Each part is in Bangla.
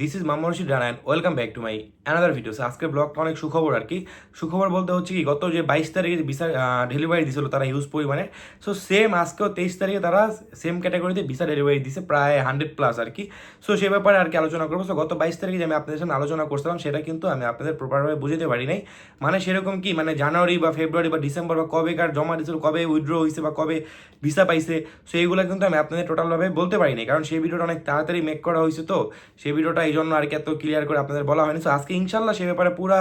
this is Mamma Rashid Rana welcome back to my another videos আজকের ব্লগটা অনেক সুখবর আর কি। সুখবর বলতে হচ্ছে কি, গত যে বাইশ তারিখে যে ভিসা ডেলিভারি দিয়েছিল তারা ইউজ পরিমাণে সো সেম আজকেও তেইশ তারিখে তারা সেম ক্যাটাগরিতে ভিসা ডেলিভারি দিছে প্রায় হান্ড্রেড প্লাস আর কি। সো সে ব্যাপারে আর কি আলোচনা করব। সো গত বাইশ তারিখে যে আমি আপনাদের সামনে আলোচনা করছিলাম, সেটা কিন্তু আমি আপনাদের প্রপারভাবে বুঝতে পারি নাই। মানে সেরকম কি মানে জানুয়ারি বা ফেব্রুয়ারি বা ডিসেম্বর বা কবে কার জমা দিয়েছিল কবে উইথড্র হয়েছে বা কবে ভিসা পাইছে সো এইগুলো কিন্তু আমি আপনাদের টোটালভাবে বলতে পারিনি কারণ সেই ভিডিওটা অনেক তাড়াতাড়ি মেক করা হয়েছে তো সেই ভিডিওটা এই জন্য আর কি এত ক্লিয়ার করে আপনাদের বলা হয়নি। সো আজকে ইনশাল্লাহ সে ব্যাপারে পুরো,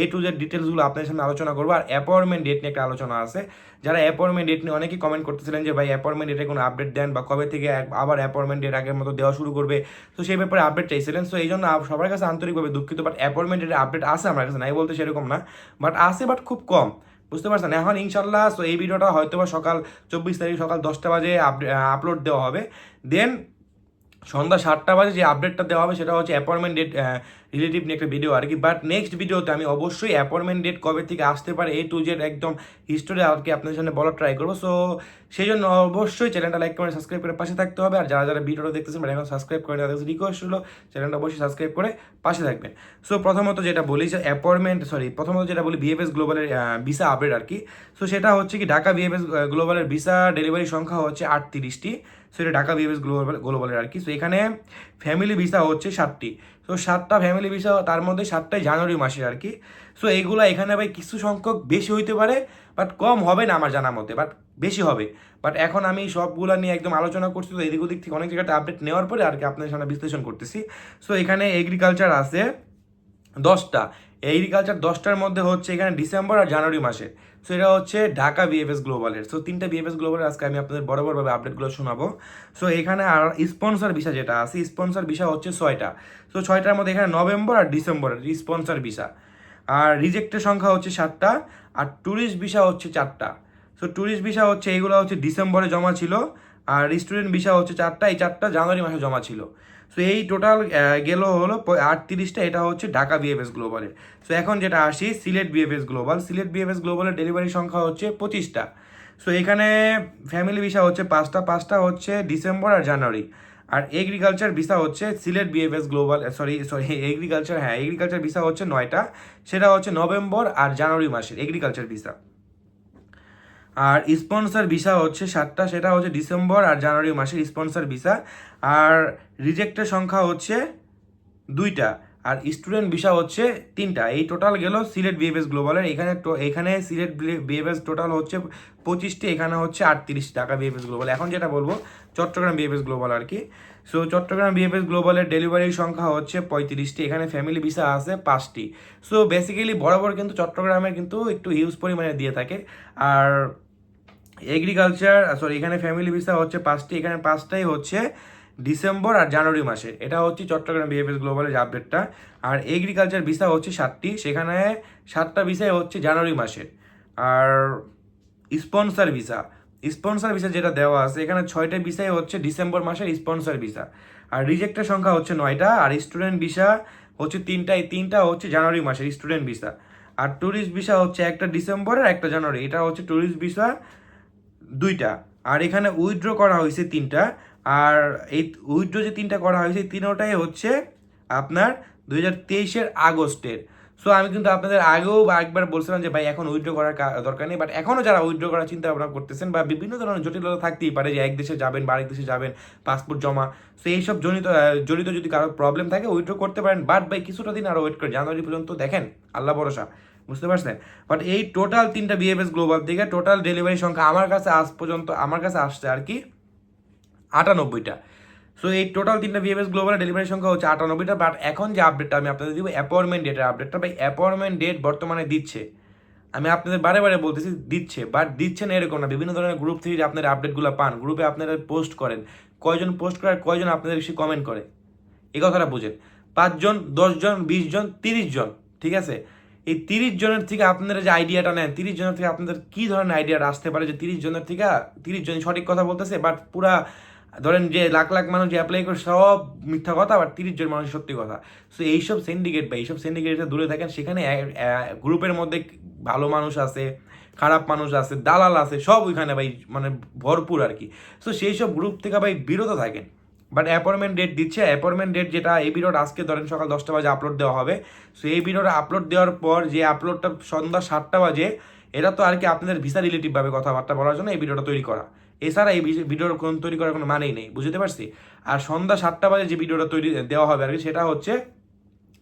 এ টু জেড ডিটেলসগুলো আপনাদের সামনে আলোচনা করব। আর অ্যাপয়েন্টমেন্ট ডেট নিয়ে একটা আলোচনা আছে। যারা অ্যাপয়েন্টমেন্ট ডেট নিয়ে অনেকেই কমেন্ট করতেছিলেন যে, ভাই অ্যাপয়েন্টমেন্ট ডেটে কোনো আপডেট দেন বা কবে থেকে আবার অ্যাপয়েন্টমেন্ট ডেট আগের মতো দেওয়া শুরু করবে? তো সেই ব্যাপারে আপডেট চাইছিলেন। সো এই জন্য সবার কাছে আন্তরিকভাবে দুঃখিত বাট অ্যাপয়েন্টমেন্ট ডেটের আপডেট আছে আমার কাছে, নাই বলতে সেরকম না। বাট আছে বাট খুব কম। বুঝতে পারছেন? এখন ইনশাল্লাহ সো এই ভিডিওটা হয়তো বা সকাল চব্বিশ তারিখ সকাল দশটা বাজে আপলোড দেওয়া হবে। দেন সন্ধ্যা সাতটা বাজে যে আপডেটটা দেওয়া হবে সেটা হচ্ছে অ্যাপয়েন্টমেন্ট ডেট রিলেটিভ নিয়ে একটা ভিডিও আর কি বাট নেক্সট ভিডিওতে আমি অবশ্যই অ্যাপয়েন্টমেন্ট ডেট কবে থেকে আসতে পারে এ টু জেড একদম হিস্টোরি আর কি আপনাদের সামনে বলার ট্রাই করব। সো সেই জন্য অবশ্যই চ্যানেলটা লাইক করে সাবস্ক্রাইব করে পাশে থাকতে হবে। আর যারা যারা ভিডিওটা দেখতেছেন বা এখন সাবস্ক্রাইব করে তাদের রিকোয়েস্ট হলো চ্যানেলটা অবশ্যই সাবস্ক্রাইব করে পাশে থাকবেন। সো প্রথমত যেটা বলি যে অ্যাপয়েন্টমেন্ট সরি প্রথমত যেটা বলি বিএফএস গ্লোবালের ভিসা আপডেট আর কি সো সেটা হচ্ছে কি ঢাকা বিএফএস গ্লোবালের ভিসা ডেলিভারি সংখ্যা হচ্ছে আটত্রিশটি। সো এটা ঢাকা বিএফএস গ্লোবাল গ্লোবালের আর কি সো এখানে ফ্যামিলি ভিসা হচ্ছে সাতটি। তো সাতটা ফ্যামিলি ভিসা তার মধ্যে সাতটাই জানুয়ারি মাসে আর কি। সো এইগুলো এখানে ভাই কিছু সংখ্যক বেশি হইতে পারে বাট কম হবে না আমার জানার মতে বাট বেশি হবে। বাট এখন আমি সবগুলো নিয়ে একদম আলোচনা করছি, তো এদিক ওদিক থেকে অনেক জায়গাতে আপডেট নেওয়ার পরে আর কি আপনাদের সামনে বিশ্লেষণ করতেছি। সো এখানে এগ্রিকালচার আছে দশটা। এগ্রিকালচার দশটার মধ্যে হচ্ছে এখানে ডিসেম্বর আর জানুয়ারি মাসে। সো এটা হচ্ছে ঢাকা বিএফএস গ্লোবালের সো তিনটা বিএফএস গ্লোবালের আজকে আমি আপনাদের বড় বড়ভাবে আপডেটগুলো শোনাবো। সো এখানে আর স্পন্সর ভিসা যেটা আছে স্পন্সর ভিসা হচ্ছে ছয়টা। সো ছয়টার মধ্যে এখানে নভেম্বর আর ডিসেম্বরের স্পন্সর ভিসা আর রিজেক্টের সংখ্যা হচ্ছে সাতটা, আর ট্যুরিস্ট ভিসা হচ্ছে চারটা। সো ট্যুরিস্ট ভিসা হচ্ছে এইগুলো হচ্ছে ডিসেম্বরে জমা ছিল। আর স্টুডেন্ট ভিসা হচ্ছে চারটা, এই চারটা জানুয়ারি মাসে জমা ছিল। সো এই টোটাল গেল হলো আটত্রিশটা, এটা হচ্ছে ঢাকা বিএফএস গ্লোবালের সো এখন যেটা আসি, Sylhet BFS global Sylhet BFS গ্লোবালের delivery সংখ্যা হচ্ছে পঁচিশটা। সো এখানে ফ্যামিলি ভিসা হচ্ছে পাঁচটা পাঁচটা হচ্ছে ডিসেম্বর আর জানুয়ারি আর এগ্রিকালচার ভিসা হচ্ছে Sylhet BFS global sorry sorry agriculture হ্যাঁ এগ্রিকালচার ভিসা হচ্ছে নয়টা, সেটা হচ্ছে নভেম্বর আর জানুয়ারি মাসের এগ্রিকালচার ভিসা আর স্পন্সর ভিসা হচ্ছে সাতটা, সেটা হচ্ছে ডিসেম্বর আর জানুয়ারি মাসের স্পন্সর ভিসা আর রিজেক্টের সংখ্যা হচ্ছে দুইটা, আর স্টুডেন্ট ভিসা হচ্ছে তিনটা। এই টোটাল গেল সিলেট বিএফএস গ্লোবালের এখানে এখানে সিলেট বিএফএস টোটাল হচ্ছে পঁচিশটি, এখানে হচ্ছে আটত্রিশ টাকা বিএফএস গ্লোবাল এখন যেটা বলব, চট্টগ্রাম বিএফএস গ্লোবাল আর কি। সো চট্টগ্রাম বিএফএস গ্লোবালের ডেলিভারির সংখ্যা হচ্ছে পঁয়ত্রিশটি, এখানে ফ্যামিলি ভিসা আছে পাঁচটি। সো বেসিক্যালি বরাবর কিন্তু চট্টগ্রামের কিন্তু একটু হিউজ পরিমাণে দিয়ে থাকে। আর এগ্রিকালচার সরি এখানে ফ্যামিলি ভিসা হচ্ছে পাঁচটি, এখানে পাঁচটাই হচ্ছে ডিসেম্বর আর জানুয়ারি মাসে। এটা হচ্ছে চট্টগ্রাম বিএফএস গ্লোবালের আপডেটটা আর এগ্রিকালচার ভিসা হচ্ছে সাতটি, সেখানে সাতটা ভিসাই হচ্ছে জানুয়ারি মাসের আর স্পন্সর ভিসা স্পন্সর ভিসা যেটা দেওয়া আছে, এখানে ছয়টা ভিসাই হচ্ছে ডিসেম্বর মাসের স্পন্সর ভিসা আর রিজেক্টের সংখ্যা হচ্ছে নয়টা, আর স্টুডেন্ট ভিসা হচ্ছে তিনটা, এই তিনটা হচ্ছে জানুয়ারি মাসের স্টুডেন্ট ভিসা আর ট্যুরিস্ট ভিসা হচ্ছে একটা ডিসেম্বরের, একটা জানুয়ারি। এটা হচ্ছে ট্যুরিস্ট ভিসা দুইটা। আর এখানে উইথড্র করা হয়েছে তিনটা। আর এই উইথড্র যে তিনটা করা হয়েছে তিনোটাই হচ্ছে আপনার দুই হাজার তেইশের আগস্টের। সো আমি কিন্তু আপনাদের আগেও একবার বলছিলাম যে, ভাই, এখন উইথড্র করার দরকার নেই। বাট এখনও যারা উইথড্র করার চিন্তা ভাবনা করতেছেন বা বিভিন্ন ধরনের জটিলতা থাকতেই পারে যে, এক দেশে যাবেন বা আরেক দেশে যাবেন পাসপোর্ট জমা। সো এইসব জনিত জড়িত যদি কারও প্রবলেম থাকে, উইথড্র করতে পারেন। বাট ভাই, কিছুটা দিন আরও ওয়েট করে জানুয়ারি পর্যন্ত দেখেন। আল্লাহ ভরসা। বুঝতে পারছেন? বাট এই টোটাল তিনটা বিএফএস গ্লোবাল থেকে টোটাল ডেলিভারি সংখ্যা আমার কাছে আজ পর্যন্ত, আমার কাছে আসছে আর কি আটানব্বইটা। সো এই টোটাল তিনটা বিএফএস গ্লোবালের ডেলিভারি সংখ্যা হচ্ছে আটানব্বইটা বাট এখন যে আপডেটটা আমি আপনাদের দিব অ্যাপয়েন্টমেন্ট ডেটের আপডেটটা ভাই অ্যাপয়েন্টমেন্ট ডেট বর্তমানে দিচ্ছে। আমি আপনাদের বারে বারে বলতেছি, দিচ্ছে বাট দিচ্ছে না এরকম না। বিভিন্ন ধরনের গ্রুপ থেকে আপনারা আপডেটগুলো পান গ্রুপে আপনারা পোস্ট করেন। কয়জন পোস্ট করে আর কয়জন আপনাদের বেশি কমেন্ট করে? এই কথাটা বুঝেন। পাঁচজন, দশজন বিশ জন তিরিশ জন ঠিক আছে? এই তিরিশ জনের থেকে আপনারা যে আইডিয়াটা নেন, তিরিশ জনের থেকে আপনাদের কি ধরনের আইডিয়াটা আসতে পারে? যে তিরিশ জনের থেকে তিরিশ জন সঠিক কথা বলতেছে বাট পুরা, ধরেন যে লাখ লাখ মানুষ যে অ্যাপ্লাই করে সব মিথ্যা কথা আবার তিরিশ জন মানুষ সত্যি কথা। সো এইসব সিন্ডিকেট বা এইসব সিন্ডিকেটে দূরে থাকেন, সেখানে গ্রুপের মধ্যে ভালো মানুষ আছে, খারাপ মানুষ আছে, দালাল আছে, সব ওইখানে ভাই মানে ভরপুর আর কি। সো সেই সব গ্রুপ থেকে ভাই বিরত থাকেন। বাট অ্যাপয়েন্টমেন্ট ডেট দিচ্ছে। অ্যাপয়েন্টমেন্ট ডেট যেটা, এই ভিডিওটা আজকে ধরেন সকাল দশটা বাজে আপলোড দেওয়া হবে। সো এই ভিডিওটা আপলোড দেওয়ার পর যে আপলোডটা সন্ধ্যা সাতটা বাজে এটা তো আর কি আপনাদের ভিসা রিলেটিভভাবে কথাবার্তা বলার জন্য এই ভিডিওটা তৈরি করা। এছাড়া এই ভিডিওর কোন তৈরি করার কোনো মানেই নেই, বুঝতে পারছি? আর সন্ধ্যা সাতটা বাজে যে ভিডিওটা তৈরি দেওয়া হবে আর কি, সেটা হচ্ছে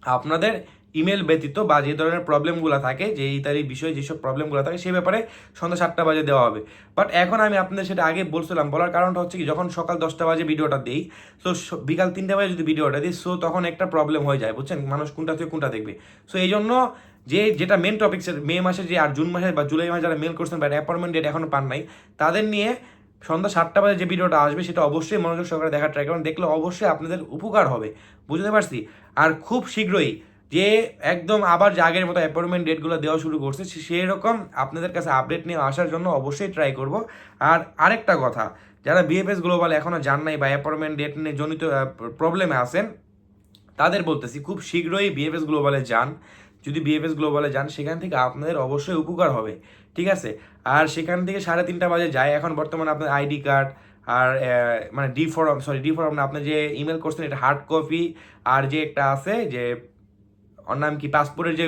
আপনাদের ইমেল ব্যতীত বা যে ধরনের প্রবলেমগুলো থাকে, যে ইত্যাদি বিষয়ে যেসব প্রবলেমগুলো থাকে সেই ব্যাপারে সন্ধ্যা সাতটা বাজে দেওয়া হবে। বাট এখন আমি আপনাদের সেটা আগে বলছিলাম, বলার কারণটা হচ্ছে কি, যখন সকাল দশটা বাজে ভিডিওটা দিই তো বিকাল তিনটা বাজে যদি ভিডিওটা দিই সো তখন একটা প্রবলেম হয়ে যায়, বুঝছেন? মানুষ কোনটা থেকে কোনটা দেখবে। সো এই জন্য যে, যেটা মেন টপিক মে মাসে যে আর জুন মাসে বা জুলাই মাসে যারা মেল করছেন বা অ্যাপয়েন্টমেন্ট ডেট এখনও পান নাই, তাদের নিয়ে সন্ধ্যা সাতটা বাজে যে ভিডিওটা আসবে, সেটা অবশ্যই মনোযোগ সহকারে দেখার ট্রাই করুন। দেখলে অবশ্যই আপনাদের উপকার হবে, বুঝতে পারছি? আর খুব শীঘ্রই যে একদম আবার যে আগের মতো অ্যাপয়েন্টমেন্ট ডেটগুলো দেওয়া শুরু করছে সেই রকম আপনাদের কাছে আপডেট নিয়ে আসার জন্য অবশ্যই ট্রাই করব। আর আরেকটা কথা, যারা বিএফএস গ্লোবাল এখনও জান নাই বা অ্যাপয়েন্টমেন্ট ডেট নিয়ে জনিত প্রবলেমে আছেন, তাদের বলতেছি, খুব শীঘ্রই বিএফএস গ্লোবালে যান। যদি বিএফএস গ্লোবালে যান, সেখান থেকে আপনাদের অবশ্যই উপকার হবে, ঠিক আছে? আর সেখান থেকে সাড়ে তিনটা বাজে যায়, এখন বর্তমানে আপনার আইডি কার্ড আর মানে D form sorry D form না, আপনি যে ইমেল করছেন, এটা হার্ড কপি আর যে একটা আছে যে ওর নাম কি? পাসপোর্টের যে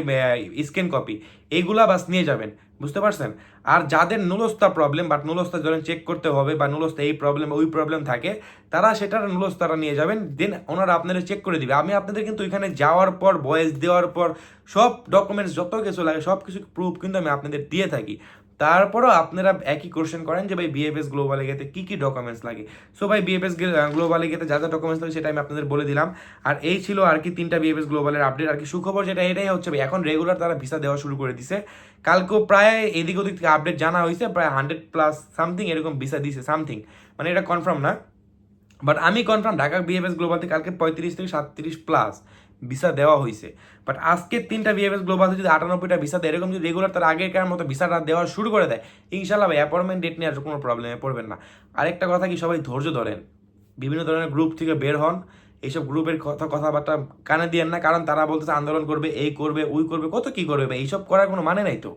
স্ক্যান কপি। এইগুলা বাস নিয়ে যাবেন, বুঝতে পারছেন? আর যাদের নুলস্তা প্রবলেম বাট নুলস্তা ধরেন চেক করতে হবে, বা নুলস্তা এই প্রবলেম ওই প্রবলেম থাকে, তারা সেটার নুলস্তারা নিয়ে যাবেন দেন ওনারা আপনাদের চেক করে দিবে। আমি আপনাদের কিন্তু এখানে যাওয়ার পর বয়স দেওয়ার পর, সব ডকুমেন্টস যত কিছু লাগে সব কিছু প্রুফ কিন্তু আমি আপনাদের দিয়ে থাকি। তারপরও আপনারা একই কোশ্চেন করেন যে ভাই বিএফএস গ্লোবালে গেতে কী কী ডকুমেন্টস লাগে? সো ভাই বিএফএস গ্লোবালে গেতে যা যা ডকুমেন্টস লাগে সেটা আমি আপনাদের বলে দিলাম। আর এই ছিল আর কি তিনটা বিএফএস গ্লোবালের আপডেট আর কি সুখবর যেটা, এটাই হচ্ছে ভাই, এখন রেগুলার তারা ভিসা দেওয়া শুরু করে দিছে। কালকেও প্রায় এদিক ওদিক থেকে আপডেট জানা হয়েছে, প্রায় হান্ড্রেড প্লাস সামথিং এরকম ভিসা দিছে সামথিং মানে এটা কনফার্ম না। বাট আমি কনফার্ম ঢাকা বিএফএস গ্লোবাল থেকে কালকে পঁয়ত্রিশ থেকে সাতত্রিশ প্লাস ভিসা দেওয়া হয়েছে বাট আজকে তিনটা বিএফএস গ্লোবাল যদি আটানব্বইটা ভিসা দেয়, এরকম যদি রেগুলার তার আগেকার মতো ভিসাটা দেওয়া শুরু করে দেয় ইনশাল্লাহ ভাই অ্যাপয়েন্টমেন্ট ডেট নিয়ে আর কোনো প্রবলেমে পড়বেন না। আরেকটা কথা কি, সবাই ধৈর্য ধরেন। বিভিন্ন ধরনের গ্রুপ থেকে বের হন, এইসব গ্রুপের কথা, কথাবার্তা কানে দিয়েন না, কারণ তারা বলতেছে আন্দোলন করবে, এই করবে, ওই করবে, কত কি করবে ভাই, এইসব করার কোনো মানে নাই তো।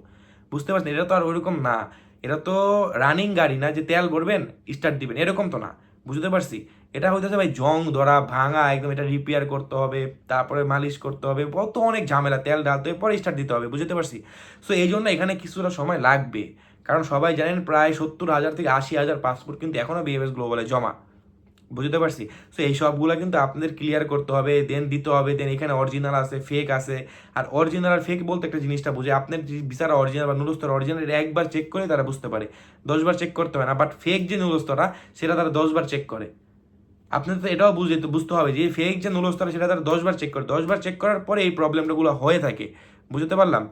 বুঝতে পারছেন? এটা তো আর ওইরকম না। এটা তো রানিং গাড়ি না, যে তেল ভরবেন স্টার্ট দিবেন, এরকম তো না। বুঝতে পারছি? এটা হইতেছে ভাই জং, ধরা, ভাঙা, একদম এটা রিপেয়ার করতে হবে, তারপরে মালিশ করতে হবে, কত অনেক ঝামেলা, তেল ঢালতে হবে, পরে স্টার্ট দিতে হবে, বুঝতে পারছি? সো এই জন্য এখানে কিছুটা সময় লাগবে। কারণ সবাই জানেন প্রায় সত্তর হাজার থেকে আশি হাজার পাসপোর্ট কিন্তু এখনও বিএফএস গ্লোবালে জমা। বুঝতে পারছি? সো এই সবগুলো কিন্তু আপনাদের ক্লিয়ার করতে হবে দেন দিতে হবে দেন এখানে অরিজিনাল আছে ফেক আছে। আর অরিজিনাল আর ফেক বলতে একটা জিনিসটা বুঝে, আপনার বিচারা অরিজিনাল বা নুলস্তর অরিজিনাল এটা একবার চেক করে তারা বুঝতে পারে। দশবার চেক করতে হয় না বাট ফেক যে নুলস্তরা সেটা তারা দশবার চেক করে। আপনাদের তো এটাও বুঝতে বুঝতে হবে যে ফেক যে নুলস্তরে, সেটা তারা দশবার চেক করে। দশবার চেক করার পরে এই প্রবলেমটাগুলো হয়ে থাকে। বুঝতে পারলাম?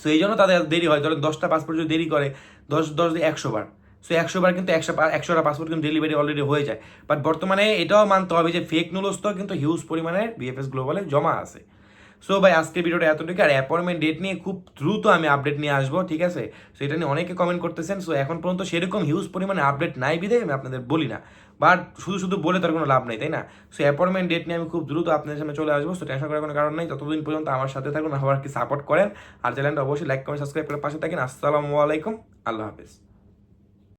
সো এই জন্য তাদের দেরি হয়। ধরেন দশটা পাসপোর্ট যদি দেরি করে, দশ দশ একশো বার। সো একশো বার কিন্তু একশো একশোটা পাসপোর্ট কিন্তু ডেলিভারি অলরেডি হয়ে যায়। বাট বর্তমানে এটাও মানতে হবে যে ফেক নুলস্ত কিন্তু হিউজ পরিমাণে বিএফএস গ্লোবালে জমা আছে। সো ভাই, আজকের ভিডিওটা এতটুকু। আর অ্যাপয়েন্টমেন্ট ডেট নিয়ে খুব দ্রুত আমি আপডেট নিয়ে আসব, ঠিক আছে? সো এটা নিয়ে অনেকে কমেন্ট করতেছেন। সো এখন পর্যন্ত সেরকম হিউজ পরিমাণে আপডেট নাই বিধে আমি আপনাদের বলি না। বাট শুধু শুধু বলে তার কোনো লাভ নেই, তাই না? সো অ্যাপয়েন্টমেন্ট ডেট নিয়ে আমি খুব দ্রুত আপনাদের সামনে চলে আসব। সো টেনশন করার কোনো কারণ নেই। ততদিন পর্যন্ত আমার সাথে থাকুন আবার কি সাপোর্ট করেন, আর চ্যানেলটা অবশ্যই লাইক কমেন্ট সাবস্ক্রাইব করে পাশে থাকেন। আসসালামু আলাইকুম। আল্লাহ হাফিজ।